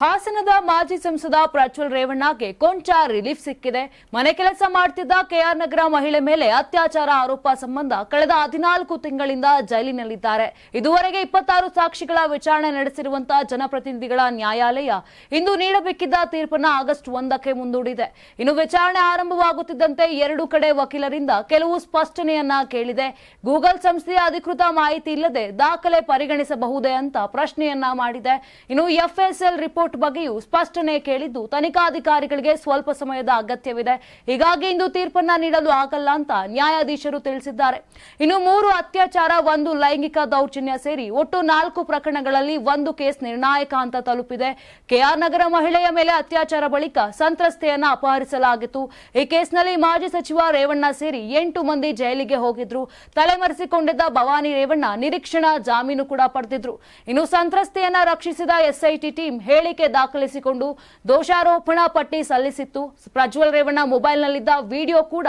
ಹಾಸನದ ಮಾಜಿ ಸಂಸದ ಪ್ರಜ್ವಲ್ ರೇವಣ್ಣಗೆ ಕೊಂಚ ರಿಲೀಫ್ ಸಿಕ್ಕಿದೆ. ಮನೆ ಕೆಲಸ ಮಾಡ್ತಿದ್ದ ಕೆಆರ್ ನಗರ ಮಹಿಳೆ ಮೇಲೆ ಅತ್ಯಾಚಾರ ಆರೋಪ ಸಂಬಂಧ ಕಳೆದ ಹದಿನಾಲ್ಕು ತಿಂಗಳಿಂದ ಜೈಲಿನಲ್ಲಿದ್ದಾರೆ. ಇದುವರೆಗೆ ಇಪ್ಪತ್ತಾರು ಸಾಕ್ಷಿಗಳ ವಿಚಾರಣೆ ನಡೆಸಿರುವಂತಹ ಜನಪ್ರತಿನಿಧಿಗಳ ನ್ಯಾಯಾಲಯ ಇಂದು ನೀಡಬೇಕಿದ್ದ ತೀರ್ಪನ್ನ ಆಗಸ್ಟ್ ಒಂದಕ್ಕೆ ಮುಂದೂಡಿದೆ. ಇನ್ನು ವಿಚಾರಣೆ ಆರಂಭವಾಗುತ್ತಿದ್ದಂತೆ ಎರಡು ಕಡೆ ವಕೀಲರಿಂದ ಕೆಲವು ಸ್ಪಷ್ಟನೆಯನ್ನ ಕೇಳಿದೆ. ಗೂಗಲ್ ಸಂಸ್ಥೆಯ ಅಧಿಕೃತ ಮಾಹಿತಿ ಇಲ್ಲದೆ ದಾಖಲೆ ಪರಿಗಣಿಸಬಹುದೇ ಅಂತ ಪ್ರಶ್ನೆಯನ್ನ ಮಾಡಿದೆ. ಇನ್ನು ಎಫ್ಎಸ್ಎಲ್ ರಿಪೋರ್ಟ್ ಬಗ್ಗೆಯೂ ಸ್ಪಷ್ಟನೆ ಕೇಳಿದ್ದು ತನಿಖಾಧಿಕಾರಿಗಳಿಗೆ ಸ್ವಲ್ಪ ಸಮಯದ ಅಗತ್ಯವಿದೆ. ಹೀಗಾಗಿ ಇಂದು ತೀರ್ಪನ್ನ ನೀಡಲು ಆಗಲ್ಲ ಅಂತ ನ್ಯಾಯಾಧೀಶರು ತಿಳಿಸಿದ್ದಾರೆ. ಇನ್ನು ಮೂರು ಅತ್ಯಾಚಾರ, ಒಂದು ಲೈಂಗಿಕ ದೌರ್ಜನ್ಯ ಸೇರಿ ಒಟ್ಟು ನಾಲ್ಕು ಪ್ರಕರಣಗಳಲ್ಲಿ ಒಂದು ಕೇಸ್ ನಿರ್ಣಾಯಕ ಅಂತ ತಲುಪಿದೆ. ಕೆಆರ್ ನಗರ ಮಹಿಳೆಯ ಮೇಲೆ ಅತ್ಯಾಚಾರ ಬಳಿಕ ಸಂತ್ರಸ್ತೆಯನ್ನ ಅಪಹರಿಸಲಾಗಿತ್ತು. ಈ ಕೇಸ್ನಲ್ಲಿ ಮಾಜಿ ಸಚಿವ ರೇವಣ್ಣ ಸೇರಿ ಎಂಟು ಮಂದಿ ಜೈಲಿಗೆ ಹೋಗಿದ್ರು. ತಲೆಮರೆಸಿಕೊಂಡಿದ್ದ ಭವಾನಿ ರೇವಣ್ಣ ನಿರೀಕ್ಷಣಾ ಜಾಮೀನು ಕೂಡ ಪಡೆದಿದ್ರು. ಇನ್ನು ಸಂತ್ರಸ್ತೆಯನ್ನ ರಕ್ಷಿಸಿದ ಎಸ್ಐಟಿ ಟೀಮ್ ಹೇಳಿಕೆ ದಾಖಲಿಸಿಕೊಂಡು ದೋಷಾರೋಪಣಾ ಪಟ್ಟಿ ಸಲ್ಲಿಸಿತ್ತು. ಪ್ರಜ್ವಲ್ ರೇವಣ್ಣ ಮೊಬೈಲ್ನಲ್ಲಿದ್ದ ವಿಡಿಯೋ ಕೂಡ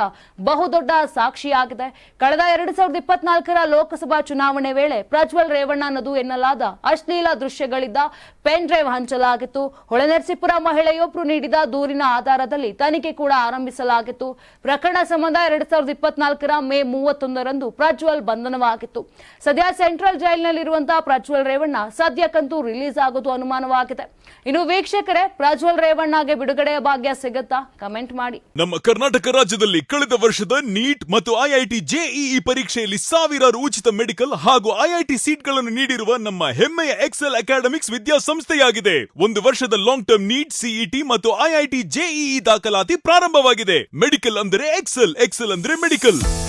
ಬಹುದೊಡ್ಡ ಸಾಕ್ಷಿಯಾಗಿದೆ. ಕಳೆದ ಎರಡು ಸಾವಿರದ ಇಪ್ಪತ್ನಾಲ್ಕರ ಲೋಕಸಭಾ ಚುನಾವಣೆ ವೇಳೆ ಪ್ರಜ್ವಲ್ ರೇವಣ್ಣ ಅನ್ನೋದು ಎನ್ನಲಾದ ಅಶ್ಲೀಲ ದೃಶ್ಯಗಳಿದ್ದ ಪೆನ್ ಡ್ರೈವ್ ಹಂಚಲಾಗಿತ್ತು. ಹೊಳೆನರಸೀಪುರ ಮಹಿಳೆಯೊಬ್ಬರು ನೀಡಿದ ದೂರಿನ ಆಧಾರದಲ್ಲಿ ತನಿಖೆ ಕೂಡ ಆರಂಭಿಸಲಾಗಿತ್ತು. ಪ್ರಕರಣ ಸಂಬಂಧ ಎರಡ್ ಸಾವಿರದ ಇಪ್ಪತ್ನಾಲ್ಕರ ಮೇ ಮೂವತ್ತೊಂದರಂದು ಪ್ರಜ್ವಲ್ ಬಂಧನವಾಗಿತ್ತು. ಸದ್ಯ ಸೆಂಟ್ರಲ್ ಜೈಲಿನಲ್ಲಿರುವಂತಹ ಪ್ರಜ್ವಲ್ ರೇವಣ್ಣ ಸದ್ಯಕ್ಕಂತೂ ರಿಲೀಸ್ ಆಗೋದು ಅನುಮಾನವಾಗಿದೆ. ಇನ್ನು ವೀಕ್ಷಕರೇ, ಪ್ರಜ್ವಲ್ ರೇವಣ್ಣಗೆ ಬಿಡುಗಡೆಯ ಭಾಗ್ಯ ಸಿಗುತ್ತಾ? ಕಮೆಂಟ್ ಮಾಡಿ. ನಮ್ಮ ಕರ್ನಾಟಕ ರಾಜ್ಯದಲ್ಲಿ ಕಳೆದ ವರ್ಷದ ನೀಟ್ ಮತ್ತು ಐಐಟಿ ಜೆಇಇ ಪರೀಕ್ಷೆಯಲ್ಲಿ ಸಾವಿರಾರು ಉಚಿತ ಮೆಡಿಕಲ್ ಹಾಗೂ ಐಐಟಿ ಸೀಟ್ಗಳನ್ನು ನೀಡಿರುವ ನಮ್ಮ ಹೆಮ್ಮೆಯ ಎಕ್ಸೆಲ್ ಅಕಾಡೆಮಿಕ್ಸ್ ವಿದ್ಯಾಸಂಸ್ಥೆಯಾಗಿದೆ. ಒಂದು ವರ್ಷದ ಲಾಂಗ್ ಟರ್ಮ್ ನೀಟ್, ಸಿಇಟಿ ಮತ್ತು ಐಐಟಿ ಜೆಇಇ ದಾಖಲಾತಿ ಪ್ರಾರಂಭವಾಗಿದೆ. ಮೆಡಿಕಲ್ ಅಂದರೆ ಎಕ್ಸೆಲ್ ಎಕ್ಸೆಲ್ ಅಂದ್ರೆ ಮೆಡಿಕಲ್.